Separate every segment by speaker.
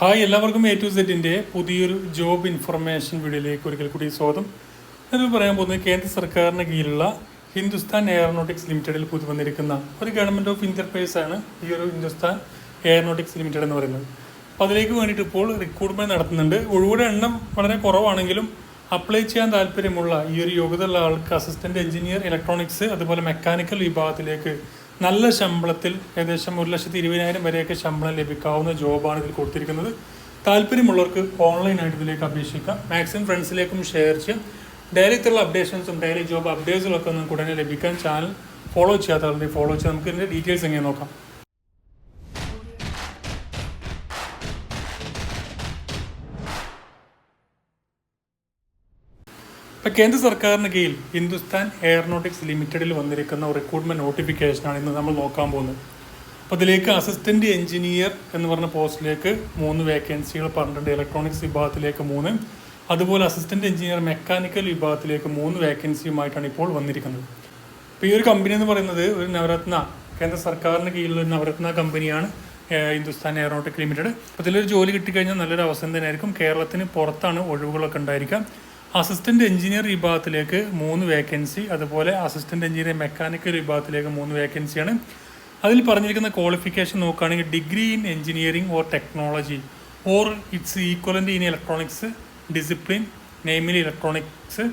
Speaker 1: Hi എല്ലാവർക്കും A to സെറ്റിന്റെ പുതിയൊരു ജോബ് ഇൻഫർമേഷൻ വീഡിയോയിലേക്ക് ഒരിക്കൽ കൂടി സ്വാഗതം. ഞാനിത് പറയാൻ പോകുന്നത് കേന്ദ്ര സർക്കാരിന് കീഴിലുള്ള ഹിന്ദുസ്ഥാൻ എയറോനോട്ടിക്സ് ലിമിറ്റഡിൽ പുതു വന്നിരിക്കുന്ന ഒരു ഗവൺമെന്റ് ഓഫ് ഇന്റർപ്രൈസ് ആണ് ഈ ഒരു ഹിന്ദുസ്ഥാൻ എയറോനോട്ടിക്സ് ലിമിറ്റഡ് എന്ന് പറയുന്നത്. അപ്പോൾ അതിലേക്ക് വേണ്ടിയിട്ട് ഇപ്പോൾ റിക്രൂട്ട്മെന്റ് നടത്തുന്നുണ്ട്. ഒഴിവുടെ എണ്ണം വളരെ കുറവാണെങ്കിലും അപ്ലൈ ചെയ്യാൻ താല്പര്യമുള്ള ഈ ഒരു യോഗ്യതയുള്ള ആൾക്ക് അസിസ്റ്റന്റ് എഞ്ചിനീയർ ഇലക്ട്രോണിക്സ് അതുപോലെ മെക്കാനിക്കൽ വിഭാഗത്തിലേക്ക് നല്ല ശമ്പളത്തിൽ ഏകദേശം ഒരു ലക്ഷത്തി ഇരുപതിനായിരം വരെയൊക്കെ ശമ്പളം ലഭിക്കാവുന്ന ജോബാണ് ഇതിൽ കൊടുത്തിരിക്കുന്നത്. താല്പര്യമുള്ളവർക്ക് ഓൺലൈനായിട്ട് ഇതിലേക്ക് അപേക്ഷിക്കാം. മാക്സിമം ഫ്രണ്ട്സിലേക്കും ഷെയർ ചെയ്യാം. ഡയറക്റ്റുള്ള അപ്ഡേഷൻസും ഡെയിലി ജോബ് അപ്ഡേറ്റ്സും ഒക്കെ നിങ്ങൾക്ക് ഉടനെ ലഭിക്കാൻ ചാനൽ ഫോളോ ചെയ്യാത്ത ഫോളോ ചെയ്യാം. നമുക്ക് ഇതിന്റെ ഡീറ്റെയിൽസ് എങ്ങനെ നോക്കാം. ഇപ്പം കേന്ദ്ര സർക്കാരിന് കീഴിൽ ഹിന്ദുസ്ഥാൻ എയറോനോട്ടിക്സ് ലിമിറ്റഡിൽ വന്നിരിക്കുന്ന റിക്രൂട്ട്മെന്റ് നോട്ടിഫിക്കേഷനാണ് ഇന്ന് നമ്മൾ നോക്കാൻ പോകുന്നത്. അപ്പോൾ ഇതിലേക്ക് അസിസ്റ്റന്റ് എഞ്ചിനീയർ എന്ന് പറഞ്ഞ പോസ്റ്റിലേക്ക് മൂന്ന് വേക്കൻസികൾ പറഞ്ഞിട്ടുണ്ട് ഇലക്ട്രോണിക്സ് വിഭാഗത്തിലേക്ക് മൂന്ന് അതുപോലെ അസിസ്റ്റന്റ് എഞ്ചിനീയർ മെക്കാനിക്കൽ വിഭാഗത്തിലേക്ക് മൂന്ന് വേക്കൻസിയുമായിട്ടാണ് ഇപ്പോൾ വന്നിരിക്കുന്നത്. അപ്പോൾ ഈ ഒരു കമ്പനി എന്ന് പറയുന്നത് ഒരു നവരത്ന കേന്ദ്ര സർക്കാരിന് കീഴിലുള്ള ഒരു നവരത്ന കമ്പനിയാണ് ഹിന്ദുസ്ഥാൻ എയറോനോട്ടിക് ലിമിറ്റഡ്. അപ്പോൾ ഇതിലൊരു ജോലി കിട്ടിക്കഴിഞ്ഞാൽ നല്ലൊരു അവസരം തന്നെയായിരിക്കും. കേരളത്തിന് പുറത്താണ് ഒഴിവുകളൊക്കെ ഉണ്ടായിരിക്കാം അസിസ്റ്റന്റ് എഞ്ചിനീയർ വിഭാഗത്തിലേക്ക് മൂന്ന് വേക്കൻസി അതുപോലെ അസിസ്റ്റന്റ് എഞ്ചിനീയർ മെക്കാനിക്കൽ വിഭാഗത്തിലേക്ക് മൂന്ന് വേക്കൻസിയാണ് അതിൽ പറഞ്ഞിരിക്കുന്ന ക്വാളിഫിക്കേഷൻ നോക്കുകയാണെങ്കിൽ degree in engineering or technology or its equivalent in electronics discipline namely electronics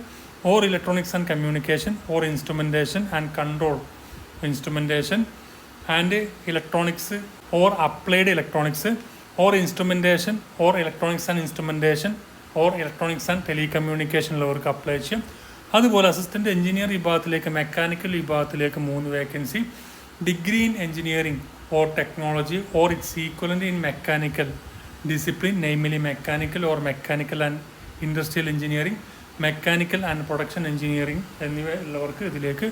Speaker 1: or electronics and communication or instrumentation and control instrumentation and electronics or applied electronics or instrumentation or electronics and instrumentation or electronics and telecommunication അവർക്ക് apply ചെയ്യും. അതുപോലെ assistant engineer വിഭാഗത്തിലേക്ക് mechanical വിഭാഗത്തിലേക്ക് മൂന്ന് vacancy degree in engineering or technology or its equivalent in mechanical discipline namely mechanical or mechanical and industrial engineering mechanical and production engineering എന്നിവ ഉള്ളവർക്ക് ഇതിലേക്ക്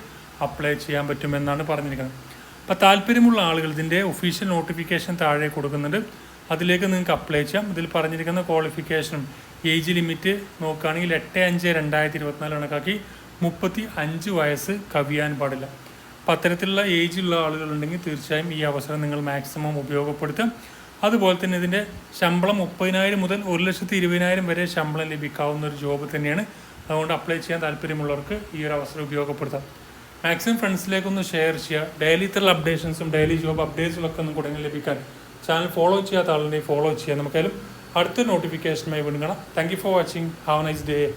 Speaker 1: apply ചെയ്യാൻ പറ്റുമെന്നാണ് പറഞ്ഞിരിക്കുന്നത്. അപ്പോൾ താല്പര്യമുള്ള ആളുകൾ ഇതിന്റെ ഒഫീഷ്യൽ നോട്ടിഫിക്കേഷൻ താഴെ കൊടുക്കുന്നുണ്ട്. അതിലേക്ക് നിങ്ങൾക്ക് അപ്ലൈ ചെയ്യാം. ഇതിൽ പറഞ്ഞിരിക്കുന്ന ക്വാളിഫിക്കേഷനും ഏജ് ലിമിറ്റ് നോക്കുകയാണെങ്കിൽ എട്ട് അഞ്ച് രണ്ടായിരത്തി ഇരുപത്തിനാല് കണക്കാക്കി മുപ്പത്തി അഞ്ച് വയസ്സ് കവിയാൻ പാടില്ല. അപ്പം അത്തരത്തിലുള്ള ഏജുള്ള ആളുകളുണ്ടെങ്കിൽ തീർച്ചയായും ഈ അവസരം നിങ്ങൾ മാക്സിമം ഉപയോഗപ്പെടുത്തുക. അതുപോലെ തന്നെ ഇതിന്റെ ശമ്പളം മുപ്പതിനായിരം മുതൽ ഒരു ലക്ഷത്തി ഇരുപതിനായിരം വരെ ശമ്പളം ലഭിക്കാവുന്ന ഒരു ജോബ് തന്നെയാണ്. അതുകൊണ്ട് അപ്ലൈ ചെയ്യാൻ താല്പര്യമുള്ളവർക്ക് ഈ ഒരു അവസരം ഉപയോഗപ്പെടുത്താം. മാക്സിമം ഫ്രണ്ട്സിലേക്കൊന്ന് ഷെയർ ചെയ്യുക. ഡെയിലി ഇത്ര അപ്ഡേഷൻസും ഡെയിലി ജോബ് അപ്ഡേറ്റ്സും ഒക്കെ ഒന്ന് കൂടെ ലഭിക്കാൻ. ചാനൽ ഫോളോ ചെയ്യാത്ത ആളുണ്ടെങ്കിൽ ഫോളോ ചെയ്യാം നമുക്കായാലും അടുത്ത നോട്ടിഫിക്കേഷനുമായി വീണ്ടും കാണാം. Thank you for watching have nice day